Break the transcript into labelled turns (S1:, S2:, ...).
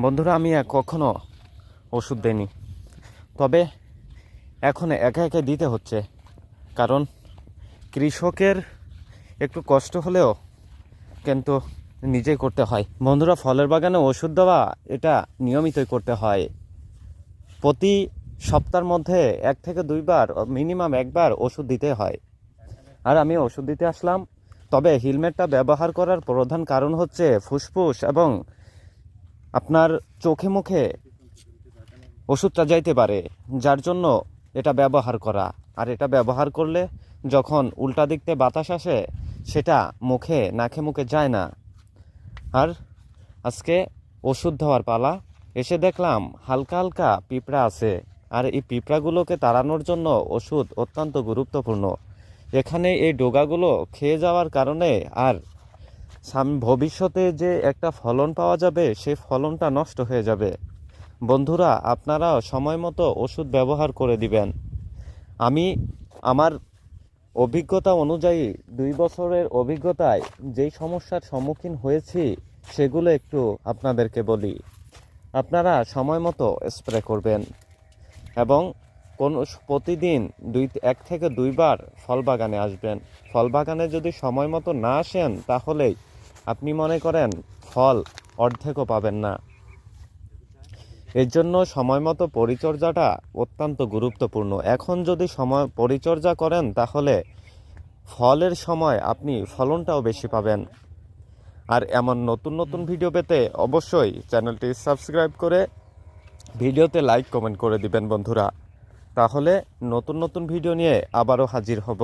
S1: বন্ধুরা, আমি কখনো ওষুধ দেইনি। তবে এখন একা একা দিতে হচ্ছে, কারণ কৃষকের একটু কষ্ট হলেও কিন্তু নিজেই করতে হয়। বন্ধুরা, ফলের বাগানে ওষুধ দেওয়া, এটা নিয়মিতই করতে হয়। প্রতি সপ্তাহের মধ্যে এক থেকে দুইবার, মিনিমাম একবার ওষুধ দিতে হয়। আর আমি ওষুধ দিতে আসলাম, তবে হেলমেটটা ব্যবহার করার প্রধান কারণ হচ্ছে ফুসফুস এবং আপনার চোখে মুখে ওষুধটা যাইতে পারে, যার জন্য এটা ব্যবহার করা। আর এটা ব্যবহার করলে যখন উল্টা দিক থেকে বাতাস আসে, সেটা মুখে, নাকে মুখে যায় না। আর আজকে ওষুধ দেওয়ার পালা, এসে দেখলাম হালকা হালকা পিঁপড়া আছে। আর এই পিঁপড়াগুলোকে তাড়ানোর জন্য ওষুধ অত্যন্ত গুরুত্বপূর্ণ। এখানে এই ডোগাগুলো খেয়ে যাওয়ার কারণে আর ভবিষ্যতে যে একটা ফলন পাওয়া যাবে সেই ফলনটা নষ্ট হয়ে যাবে। বন্ধুরা, আপনারা সময় মতো ওষুধ ব্যবহার করে দিবেন। আমি আমার অভিজ্ঞতা অনুযায়ী দুই বছরের অভিজ্ঞতায় যেই সমস্যার সম্মুখীন হয়েছি, সেগুলো একটু আপনাদেরকে বলি। আপনারা সময় মতো স্প্রে করবেন এবং কোন প্রতিদিন দুই, এক থেকে দুইবার ফল বাগানে আসবেন। ফল বাগানে যদি সময় মতো না আসেন, তাহলেই আপনি মনে করেন ফল অর্ধেকও পাবেন না। এর জন্য সময় মতো পরিচর্যাটা অত্যন্ত গুরুত্বপূর্ণ। এখন যদি সময় পরিচর্যা করেন, তাহলে ফলের সময় আপনি ফলনটাও বেশি পাবেন। আর এমন নতুন নতুন ভিডিও পেতে অবশ্যই চ্যানেলটি সাবস্ক্রাইব করে ভিডিওতে লাইক, কমেন্ট করে দিবেন বন্ধুরা। তাহলে নতুন নতুন ভিডিও নিয়ে আবারও হাজির হব।